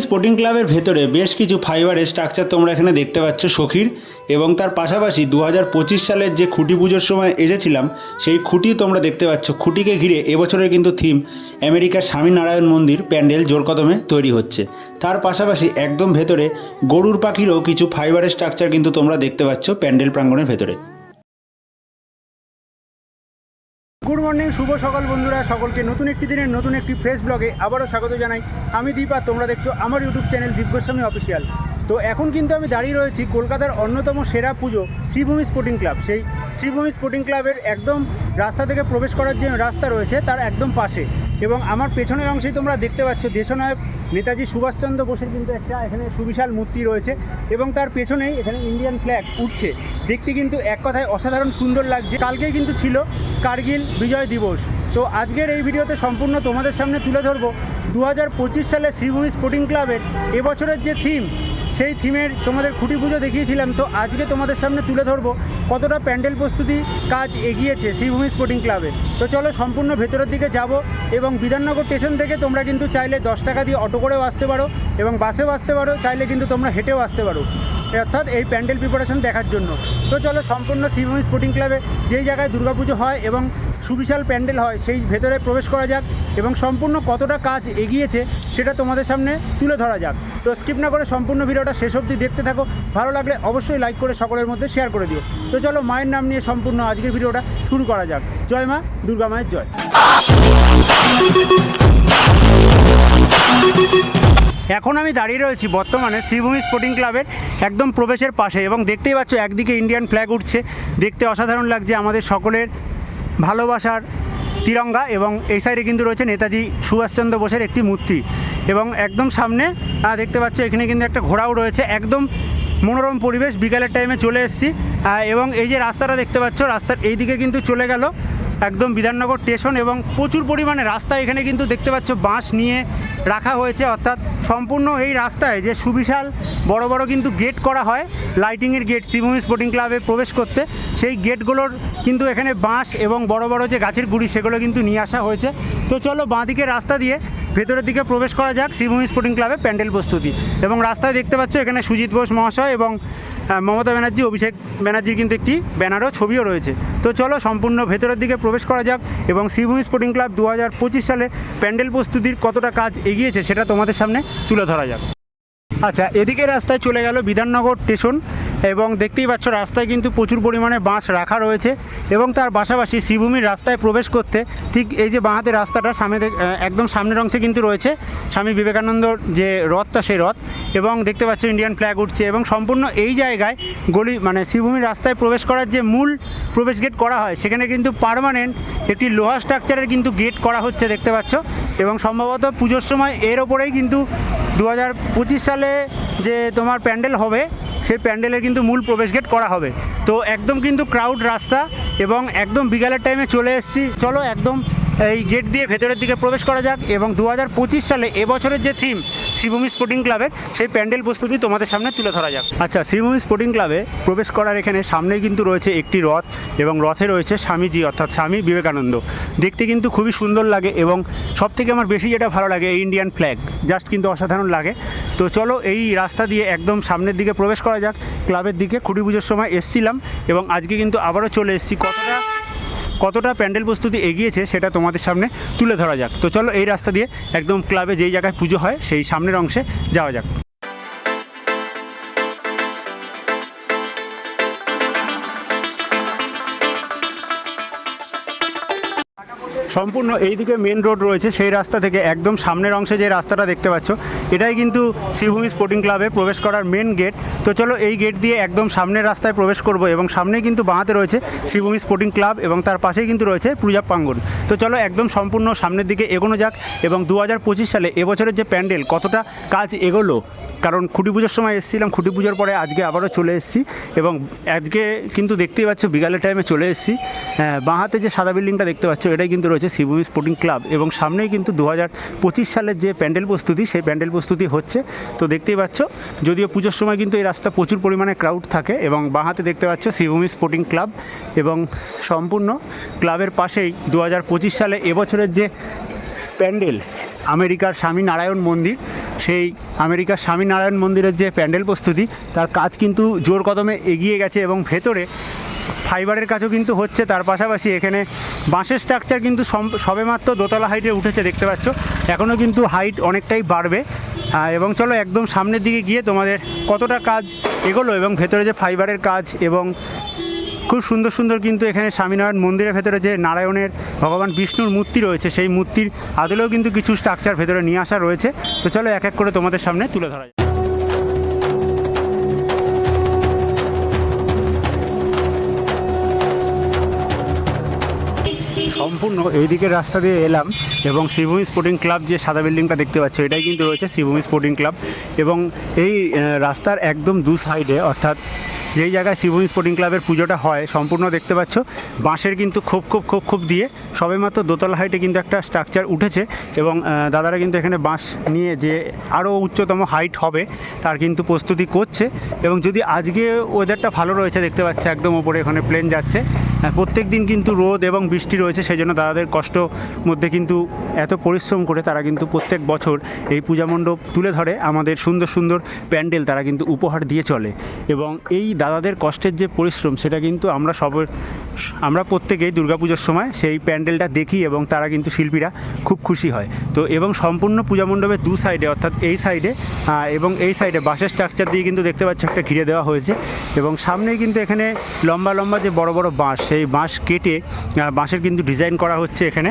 Sporting ক্লাবের ভেতরে বেশ কিছু ফাইবারের স্ট্রাকচার তোমরা এখানে দেখতে পাচ্ছ, সখীর। এবং তার পাশাপাশি দু হাজার পঁচিশ সালের যে খুঁটি পুজোর সময় এসেছিলাম, সেই খুঁটি তোমরা দেখতে পাচ্ছ। খুঁটিকে ঘিরে এবছরের কিন্তু থিম আমেরিকার স্বামীনারায়ণ মন্দির, প্যান্ডেল, জোরকদমে তৈরি হচ্ছে। তার পাশাপাশি একদম ভেতরে গরুর পাখিরও কিছু ফাইবারের স্ট্রাকচার কিন্তু তোমরা দেখতে পাচ্ছ, প্যান্ডেল প্রাঙ্গণের ভেতরে। গুড মর্নিং, শুভ সকাল বন্ধুরা। সকলকে নতুন একটি দিনের নতুন একটি ফ্রেশ ব্লগে আবারও স্বাগত জানাই। আমি দীপ, তোমরা দেখছ আমার YouTube channel Deep Goswami official তো এখন কিন্তু আমি দাঁড়িয়ে রয়েছি কলকাতার অন্যতম সেরা পুজো শ্রীভূমি স্পোর্টিং ক্লাব সেই শ্রীভূমি স্পোর্টিং ক্লাবের একদম রাস্তা থেকে প্রবেশ করার যে রাস্তা রয়েছে, তার একদম পাশে। এবং আমার পেছনের অংশেই তোমরা দেখতে পাচ্ছ দেশনায়ক নেতাজি সুভাষচন্দ্র বোসের কিন্তু একটা এখানে সুবিশাল মূর্তি রয়েছে এবং তার পেছনেই এখানে ইন্ডিয়ান ফ্ল্যাগ উঠছে। দেখতে কিন্তু এক কথায় অসাধারণ সুন্দর লাগছে। কালকেই কিন্তু ছিল কার্গিল বিজয় দিবস। তো আজকের এই ভিডিওতে সম্পূর্ণ তোমাদের সামনে তুলে ধরবো। দু হাজার পঁচিশ সালে শ্রীভূমি স্পোর্টিং ক্লাবের এবছরের যে থিম সেই থিমের তোমাদের খুঁটি পুজো দেখিয়েছিলাম, তো আজকে তোমাদের সামনে তুলে ধরবো কতটা প্যান্ডেল প্রস্তুতি কাজ এগিয়েছে শ্রীভূমি স্পোর্টিং ক্লাবে তো চলো সম্পূর্ণ ভেতরের দিকে যাব এবং বিধাননগর স্টেশন থেকে তোমরা কিন্তু চাইলে দশ টাকা দিয়ে অটো করেও আসতে পারো এবং বাসেও আসতে পারো, চাইলে কিন্তু তোমরা হেঁটেও আসতে পারো। অর্থাৎ এই প্যান্ডেল প্রিপারেশন দেখার জন্য। তো চলো সম্পূর্ণ শ্রীভূমি স্পোর্টিং ক্লাবে যেই জায়গায় দুর্গাপুজো হয় এবং সুবিশাল প্যান্ডেল হয়, সেই ভেতরে প্রবেশ করা যাক এবং সম্পূর্ণ কতটা কাজ এগিয়েছে সেটা তোমাদের সামনে তুলে ধরা যাক। তো স্কিপ না করে সম্পূর্ণ ভিডিওটা শেষ অবধি দেখতে থাকো। ভালো লাগলে অবশ্যই লাইক করে সকলের মধ্যে শেয়ার করে দিও। তো চলো মায়ের নাম নিয়ে সম্পূর্ণ আজকের ভিডিওটা শুরু করা যাক। জয় মা, দুর্গা মায়ের জয়। এখন আমি দাঁড়িয়ে রয়েছি বর্তমানে শ্রীভূমি স্পোর্টিং ক্লাবের একদম প্রবেশের পাশে এবং দেখতেই পাচ্ছ একদিকে ইন্ডিয়ান ফ্ল্যাগ উঠছে। দেখতে অসাধারণ লাগছে আমাদের সকলের ভালোবাসার তিরঙ্গা এবং এই সাইডে কিন্তু রয়েছে নেতাজি সুভাষচন্দ্র বোসের একটি মূর্তি এবং একদম সামনে দেখতে পাচ্ছ এখানে কিন্তু একটা ঘোড়াও রয়েছে, একদম মনোরম পরিবেশ। বিকালের টাইমে চলে এসেছি এবং এই যে রাস্তাটা দেখতে পাচ্ছ, রাস্তার এই দিকে কিন্তু চলে গেল। একদম বিধাননগর স্টেশন এবং প্রচুর পরিমাণে রাস্তা এখানে কিন্তু দেখতে পাচ্ছ, বাঁশ নিয়ে রাখা হয়েছে, অর্থাৎ সম্পূর্ণ এই রাস্তায় যে সুবিশাল বড় বড় কিন্তু গেট করা হয় লাইটিংয়ের গেট শ্রীভূমি স্পোর্টিং ক্লাবে প্রবেশ করতে, সেই গেটগুলোর কিন্তু এখানে বাঁশ এবং বড় বড় যে গাছের গুড়ি সেগুলো কিন্তু নিয়ে আসা হয়েছে। তো চলো বাঁদিকে রাস্তা দিয়ে ভেতরের দিকে প্রবেশ করা যাক শ্রীভূমি স্পোর্টিং ক্লাবে প্যান্ডেল প্রস্তুতি। এবং রাস্তায় দেখতে পাচ্ছ এখানে সুজিত বোস মহাশয় এবং মমতা ব্যানার্জি, অভিষেক ব্যানার্জির কিন্তু একটি ব্যানারও, ছবিও রয়েছে। তো চলো সম্পূর্ণ ভেতরের দিকে প্রবেশ করা যাক এবং শ্রীভূমি স্পোর্টিং ক্লাব দু হাজার পঁচিশ সালে প্যান্ডেল প্রস্তুতির কতটা কাজ এগিয়েছে সেটা তোমাদের সামনে তুলে ধরা যাক। আচ্ছা এদিকে রাস্তায় চলে গেল বিধাননগর স্টেশন এবং দেখতেই পাচ্ছ, রাস্তায় কিন্তু প্রচুর পরিমাণে বাঁশ রাখা রয়েছে এবং তার পাশাপাশি শ্রীভূমির রাস্তায় প্রবেশ করতে ঠিক এই যে বাঁহাতের রাস্তাটা সামনে একদম সামনের অংশে কিন্তু রয়েছে স্বামী বিবেকানন্দর যে রথটা, সেই রথ এবং দেখতে পাচ্ছ ইন্ডিয়ান ফ্ল্যাগ উঠছে এবং সম্পূর্ণ এই জায়গায় গলি মানে শ্রীভূমির রাস্তায় প্রবেশ করার যে মূল প্রবেশ গেট করা হয়, সেখানে কিন্তু পার্মানেন্ট একটি লোহা স্ট্রাকচারের কিন্তু গেট করা হচ্ছে দেখতে পাচ্ছ এবং সম্ভবত পুজোর সময় এর ওপরেই কিন্তু দু হাজার পঁচিশ সালে যে তোমার প্যান্ডেল হবে সেই প্যান্ডেলের কিন্তু মূল প্রবেশ গেট করা হবে। তো একদম কিন্তু ক্রাউড রাস্তা এবং একদম বিকালের টাইমে চলে এসেছি। চলো একদম এই গেট দিয়ে ভেতরের দিকে প্রবেশ করা যাক এবং দু হাজার পঁচিশ সালে এবছরের যে থিম শ্রীভূমি স্পোর্টিং ক্লাবের সেই প্যান্ডেল প্রস্তুতি তোমাদের সামনে তুলে ধরা যাক। আচ্ছা শ্রীভূমি স্পোর্টিং ক্লাবে প্রবেশ করার এখানে সামনেই কিন্তু রয়েছে একটি রথ এবং রথে রয়েছে স্বামীজি, অর্থাৎ স্বামী বিবেকানন্দ। দেখতে কিন্তু খুবই সুন্দর লাগে এবং সব থেকে আমার বেশি যেটা ভালো লাগে, এই ইন্ডিয়ান ফ্ল্যাগ জাস্ট কিন্তু অসাধারণ লাগে। তো চলো এই রাস্তা দিয়ে একদম সামনের দিকে প্রবেশ করা যাক। ক্লাবের দিকে খুঁটি পুজোর সময় এসছিলাম এবং আজকে কিন্তু আবারও চলে এসেছি। কতটা কতটা প্যান্ডেল প্রস্তুতি এগিয়েছে সেটা তোমাদের সামনে তুলে ধরা যাক। তো চলো এই রাস্তা দিয়ে একদম ক্লাবে যেই জায়গায় পুজো হয় সেই সামনের অংশে যাওয়া যাক। সম্পূর্ণ এইদিকে মেন রোড রয়েছে, সেই রাস্তা থেকে একদম সামনের অংশে যে রাস্তাটা দেখতে পাচ্ছ, এটাই কিন্তু শ্রীভূমি স্পোর্টিং ক্লাবে প্রবেশ করার মেন গেট তো চলো এই গেট দিয়ে একদম সামনের রাস্তায় প্রবেশ করব এবং সামনেই কিন্তু বাঁহাতে রয়েছে শ্রীভূমি স্পোর্টিং ক্লাব এবং তার পাশেই কিন্তু রয়েছে পূজা প্রাঙ্গন তো চলো একদম সম্পূর্ণ সামনের দিকে এগোনো যাক এবং দু হাজার পঁচিশ সালে এবছরের যে প্যান্ডেল কতটা কাজ এগোলো কারণ খুঁটি পুজোর সময় এসেছিলাম খুঁটি পুজোর পরে আজকে আবারও চলে এসেছি এবং আজকে কিন্তু দেখতেই পাচ্ছ বিকালের টাইমে চলে এসেছি। হ্যাঁ, বাঁহাতে যে সাদা বিল্ডিংটা দেখতে পাচ্ছ এটাই কিন্তু রয়েছে শ্রীভূমি স্পোর্টিং ক্লাব এবং সামনেই কিন্তু দু হাজার পঁচিশ সালের যে প্যান্ডেল প্রস্তুতি সেই প্যান্ডেল প্রস্তুতি হচ্ছে। তো দেখতেই পাচ্ছ যদিও পুজোর সময় কিন্তু এই রাস্তা প্রচুর পরিমাণে ক্রাউড থাকে এবং বাঁহাতে দেখতে পাচ্ছ শিবভূমি স্পোর্টিং ক্লাব এবং সম্পূর্ণ ক্লাবের পাশেই দু হাজার পঁচিশ সালে এবছরের যে প্যান্ডেল আমেরিকার স্বামী নারায়ণ মন্দির, সেই আমেরিকার স্বামী নারায়ণ মন্দিরের যে প্যান্ডেল প্রস্তুতি, তার কাজ কিন্তু জোর কদমে এগিয়ে গেছে এবং ভেতরে ফাইবারের কাজও কিন্তু হচ্ছে, তার পাশাপাশি এখানে বাঁশের স্ট্রাকচার কিন্তু সবেমাত্র দোতলা হাইটে উঠেছে, দেখতে পাচ্ছ। এখনও কিন্তু হাইট অনেকটাই বাড়বে। এবং চলো একদম সামনের দিকে গিয়ে তোমাদের কতটা কাজ এগোলো এবং ভেতরে যে ফাইবারের কাজ এবং খুব সুন্দর সুন্দর কিন্তু এখানে স্বামীনারায়ণ মন্দিরের ভেতরে যে নারায়ণের, ভগবান বিষ্ণুর মূর্তি রয়েছে, সেই মূর্তির আদলেও কিন্তু কিছু স্ট্রাকচার ভেতরে নিয়ে আসা রয়েছে। তো চলো এক এক করে তোমাদের সামনে তুলে ধরা যাক। সম্পূর্ণ এই দিকের রাস্তা দিয়ে এলাম এবং শ্রীভূমি স্পোর্টিং ক্লাব যে সাদা বিল্ডিংটা দেখতে পাচ্ছি, এটাই কিন্তু রয়েছে শ্রীভূমি স্পোর্টিং ক্লাব এবং এই রাস্তার একদম দু সাইডে অর্থাৎ যেই জায়গায় শ্রীভূমি স্পোর্টিং ক্লাবের পুজোটা হয়, সম্পূর্ণ দেখতে পাচ্ছ। বাঁশের কিন্তু খোপ খোপ খোপ খোপ দিয়ে সবেমাত্র দোতলা হাইটে কিন্তু একটা স্ট্রাকচার উঠেছে এবং দাদারা কিন্তু এখানে বাঁশ নিয়ে যে আরও উচ্চতম হাইট হবে তার কিন্তু প্রস্তুতি করছে এবং যদি আজকে ওয়েদারটা ভালো রয়েছে, দেখতে পাচ্ছে একদম ওপরে এখানে প্লেন যাচ্ছে। প্রত্যেক দিন কিন্তু রোদ এবং বৃষ্টি রয়েছে সেই জন্য দাদাদের কষ্ট মধ্যে কিন্তু এত পরিশ্রম করে তারা কিন্তু প্রত্যেক বছর এই পূজা মণ্ডপ তুলে ধরে আমাদের সুন্দর সুন্দর প্যান্ডেল তারা কিন্তু উপহার দিয়ে চলে এবং এই দাদাদের কষ্টের যে পরিশ্রম, সেটা কিন্তু আমরা সব আমরা প্রত্যেকেই দুর্গাপুজোর সময় সেই প্যান্ডেলটা দেখি এবং তারা কিন্তু শিল্পীরা খুব খুশি হয়। তো এবং সম্পূর্ণ পূজা মণ্ডপের দু সাইডে অর্থাৎ এই সাইডে এবং এই সাইডে বাঁশের স্ট্রাকচার দিয়ে কিন্তু দেখতে পাচ্ছ একটা ঘিরে দেওয়া হয়েছে এবং সামনেই কিন্তু এখানে লম্বা লম্বা যে বড় বড় বাঁশ, সেই বাঁশ কেটে বাঁশের কিন্তু ডিজাইন করা হচ্ছে এখানে।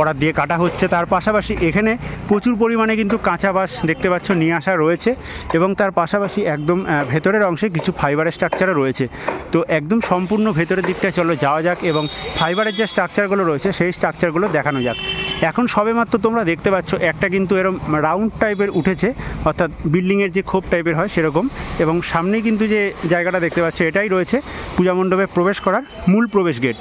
করার দিয়ে কাটা হচ্ছে। তার পাশাপাশি এখানে প্রচুর পরিমাণে কিন্তু কাঁচা বাঁশ দেখতে পাচ্ছ, নিয়ে আসা রয়েছে এবং তার পাশাপাশি একদম ভেতরের অংশে কিছু ফাইবারের স্ট্রাকচারও রয়েছে। তো একদম সম্পূর্ণ ভেতরের দিকটায় চলো, যাওয়া যাক এবং ফাইবারের যে স্ট্রাকচারগুলো রয়েছে, সেই স্ট্রাকচারগুলো দেখানো যাক। এখন সবেমাত্র তোমরা দেখতে পাচ্ছ, একটা কিন্তু এরকম রাউন্ড টাইপের উঠেছে, অর্থাৎ বিল্ডিংয়ের যে খোপ টাইপের হয় সেরকম এবং সামনেই কিন্তু যে জায়গাটা দেখতে পাচ্ছ, এটাই রয়েছে পূজা মণ্ডপে প্রবেশ করার মূল প্রবেশ গেট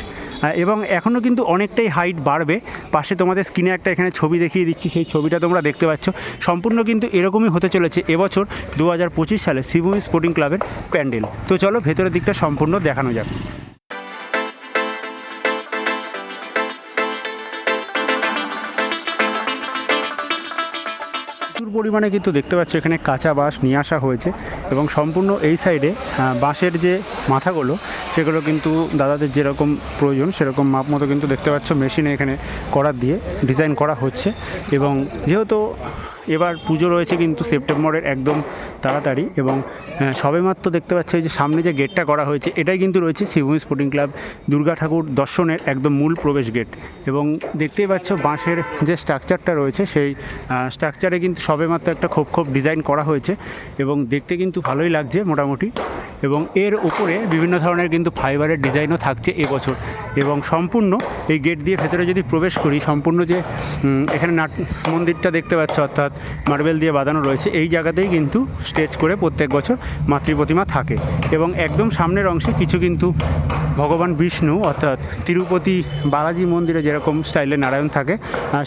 এবং এখনও কিন্তু অনেকটাই হাইট বাড়বে। পাশে তোমাদের স্ক্রিনে একটা এখানে ছবি দেখিয়ে দিচ্ছি, সেই ছবিটা তোমরা দেখতে পাচ্ছ। সম্পূর্ণ কিন্তু এরকমই হতে চলেছে এবছর দু হাজার পঁচিশ সালে শিবভূমি স্পোর্টিং ক্লাবের প্যান্ডেল। তো চলো ভেতরের দিকটা সম্পূর্ণ দেখানো যাক। প্রচুর পরিমাণে কিন্তু দেখতে পাচ্ছ এখানে কাঁচা বাঁশ নিয়ে আসা হয়েছে এবং সম্পূর্ণ এই সাইডে বাঁশের যে মাথাগুলো সেগুলো কিন্তু দাদাদের যেরকম প্রয়োজন, সেরকম মাপ মতো কিন্তু দেখতে পাচ্ছ মেশিনে এখানে করার দিয়ে ডিজাইন করা হচ্ছে। এবং যেহেতু এবার পুজো রয়েছে কিন্তু সেপ্টেম্বরের একদম তাড়াতাড়ি এবং সবেমাত্র দেখতে পাচ্ছ যে সামনে যে গেটটা করা হয়েছে, এটাই কিন্তু রয়েছে শিবভূমি স্পোর্টিং ক্লাব দুর্গা ঠাকুর দর্শনের একদম মূল প্রবেশ গেট এবং দেখতেই পাচ্ছ বাঁশের যে স্ট্রাকচারটা রয়েছে, সেই স্ট্রাকচারে কিন্তু সবেমাত্র একটা খোপ খোপ ডিজাইন করা হয়েছে এবং দেখতে কিন্তু ভালোই লাগছে মোটামুটি। এবং এর উপরে বিভিন্ন ধরনের কিন্তু ফাইবারের ডিজাইনও থাকছে এবছর। এবং সম্পূর্ণ এই গেট দিয়ে ভেতরে যদি প্রবেশ করি, সম্পূর্ণ যে এখানে নাট মন্দিরটা দেখতে পাচ্ছ, অর্থাৎ মার্বেল দিয়ে বাঁধানো রয়েছে, এই জায়গাতেই কিন্তু স্টেজ করে প্রত্যেক বছর মাতৃ প্রতিমা থাকে এবং একদম সামনের অংশে কিছু কিন্তু ভগবান বিষ্ণু অর্থাৎ তিরুপতি বালাজি মন্দিরে যেরকম স্টাইলে নারায়ণ থাকে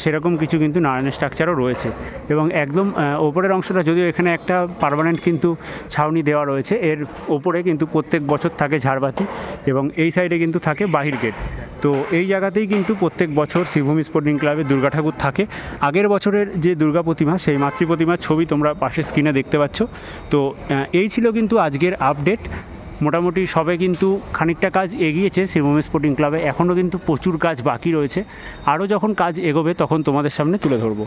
সেরকম কিছু কিন্তু নারায়ণের স্ট্রাকচারও রয়েছে। এবং একদম ওপরের অংশটা যদিও এখানে একটা পারমানেন্ট কিন্তু ছাউনি দেওয়া রয়েছে, এর ওপরে কিন্তু প্রত্যেক বছর থাকে ঝাড়বাতি এবং এই সাইডে কিন্তু থাকে বাহির গেট। তো এই জায়গাতেই কিন্তু প্রত্যেক বছর শিবভূমি স্পোর্টিং ক্লাবে দুর্গা ঠাকুর থাকে। আগের বছরের যে দুর্গা প্রতিমা, সেই মাতৃ প্রতিমার ছবি তোমরা পাশের স্ক্রিনে দেখতে পাচ্ছ। তো এই ছিল কিন্তু আজকের আপডেট মোটামুটি সবে কিন্তু খানিকটা কাজ এগিয়েছে শিবভূমি স্পোর্টিং ক্লাবে এখনও কিন্তু প্রচুর কাজ বাকি রয়েছে। আরও যখন কাজ এগোবে, তখন তোমাদের সামনে তুলে ধরবো।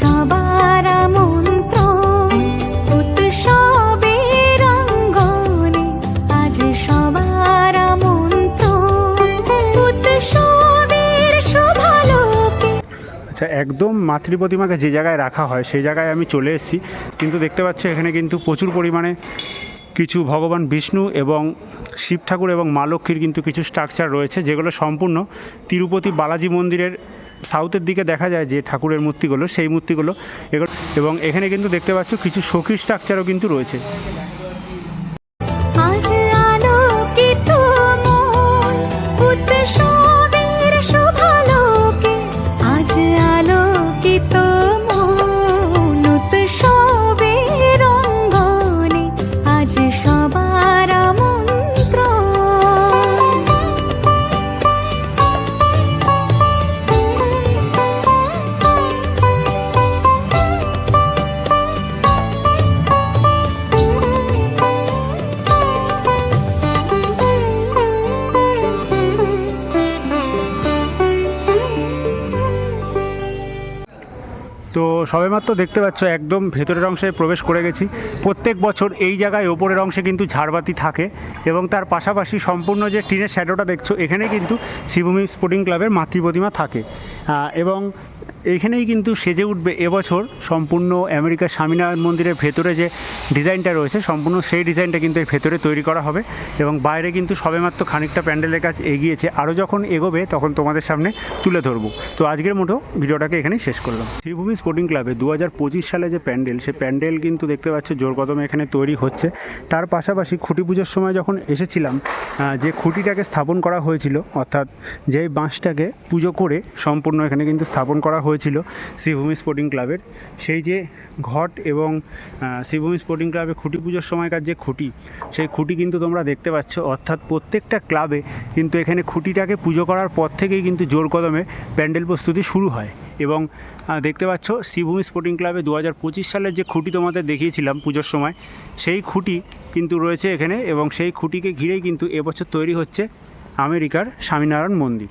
সবার মন্ত্র আচ্ছা একদম মাতৃ প্রতিমাকে যে জায়গায় রাখা হয়, সেই জায়গায় আমি চলে এসেছি। কিন্তু দেখতে পাচ্ছ, এখানে কিন্তু প্রচুর পরিমাণে কিছু ভগবান বিষ্ণু এবং শিব ঠাকুর এবং মা লক্ষ্মীর কিন্তু কিছু স্ট্রাকচার রয়েছে, যেগুলো সম্পূর্ণ তিরুপতি বালাজি মন্দিরের সাউথের দিকে দেখা যায় যে ঠাকুরের মূর্তিগুলো, সেই মূর্তিগুলো এগুলো এবং এখানে কিন্তু দেখতে পাচ্ছ, কিছু সখী স্ট্রাকচারও কিন্তু রয়েছে। সবেমাত্র দেখতে পাচ্ছ, একদম ভেতরের অংশে প্রবেশ করে গেছি। প্রত্যেক বছর এই জায়গায় ওপরের অংশে কিন্তু ঝাড়বাতি থাকে এবং তার পাশাপাশি সম্পূর্ণ যে টিনের শ্যাডোটা দেখছ, এখানে কিন্তু শিবভূমি স্পোর্টিং ক্লাবের মাতৃ প্রতিমা থাকে। এবং এইখানেই কিন্তু সেজে উঠবে এবছর সম্পূর্ণ আমেরিকার স্বামীনারায়ণ মন্দিরের ভেতরে যে ডিজাইনটা রয়েছে, সম্পূর্ণ সেই ডিজাইনটা কিন্তু এই ভেতরে তৈরি করা হবে এবং বাইরে কিন্তু সবেমাত্র খানিকটা প্যান্ডেলের কাজ এগিয়েছে। আরও যখন এগোবে তখন তোমাদের সামনে তুলে ধরবো। তো আজকের মতো ভিডিওটাকে এখানেই শেষ করলাম। শ্রীভূমি স্পোর্টিং ক্লাবে দু পঁচিশ সালে যে প্যান্ডেল, সে প্যান্ডেল কিন্তু দেখতে পাচ্ছ জোর কদমে এখানে তৈরি হচ্ছে। তার পাশাপাশি খুঁটি পুজোর সময় যখন এসেছিলাম যে খুঁটিটাকে স্থাপন করা হয়েছিল, অর্থাৎ যেই বাঁশটাকে পুজো করে সম্পূর্ণ এখানে কিন্তু স্থাপন করা হয়েছিল শ্রীভূমি স্পোর্টিং ক্লাবের সেই যে ঘট এবং শ্রীভূমি স্পোর্টিং ক্লাবে খুঁটি পুজোর সময়কার যে খুঁটি, সেই খুঁটি কিন্তু তোমরা দেখতে পাচ্ছ। অর্থাৎ প্রত্যেকটা ক্লাবে কিন্তু এখানে খুঁটিটাকে পুজো করার পর থেকেই কিন্তু জোর কদমে প্যান্ডেল প্রস্তুতি শুরু হয়। এবং দেখতে পাচ্ছ শ্রীভূমি স্পোর্টিং ক্লাবে দু হাজার পঁচিশ সালের যে খুঁটি তোমাদের দেখিয়েছিলাম পুজোর সময়, সেই খুঁটি কিন্তু রয়েছে এখানে এবং সেই খুঁটিকে ঘিরেই কিন্তু এবছর তৈরি হচ্ছে আমেরিকার স্বামীনারায়ণ মন্দির।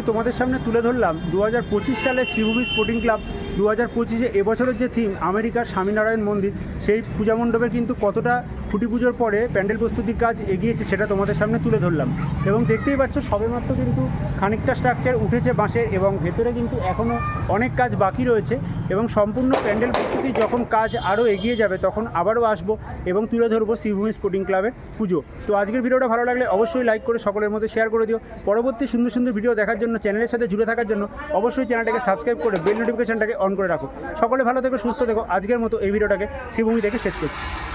আজকে তোমাদের সামনে তুলে ধরলাম দু হাজার পঁচিশ সালে শ্রীভূমি স্পোর্টিং ক্লাব দু হাজার পঁচিশে এবছরের যে থিম আমেরিকার স্বামীনারায়ণ মন্দির, সেই পূজা মণ্ডপে কিন্তু কতটা খুঁটি পুজোর পরে প্যান্ডেল প্রস্তুতির কাজ এগিয়েছে সেটা তোমাদের সামনে তুলে ধরলাম। এবং দেখতেই পাচ্ছ, সবেমাত্র কিন্তু খানিকটা স্ট্রাকচার উঠেছে বাঁশের এবং ভেতরে কিন্তু এখনও অনেক কাজ বাকি রয়েছে। এবং সম্পূর্ণ প্যান্ডেল প্রস্তুতি যখন কাজ আরও এগিয়ে যাবে, তখন আবারও আসব এবং তুলে ধরবো শ্রীভূমি স্পোর্টিং ক্লাবে পুজো। তো আজকের ভিডিওটা ভালো লাগলে অবশ্যই লাইক করে সকলের মধ্যে শেয়ার করে দিও। পরবর্তী সুন্দর সুন্দর ভিডিও দেখার জন্য চ্যানেলের সাথে জুড়ে থাকার জন্য অবশ্যই চ্যানেলটাকে সাবস্ক্রাইব করে বেল নোটিফিকেশনটাকে অন করে রাখো। সকলে ভালো থেকো, সুস্থ থেকো। আজকের মতো এই ভিডিওটাকে শ্রীভূমি থেকে শেষ করছি।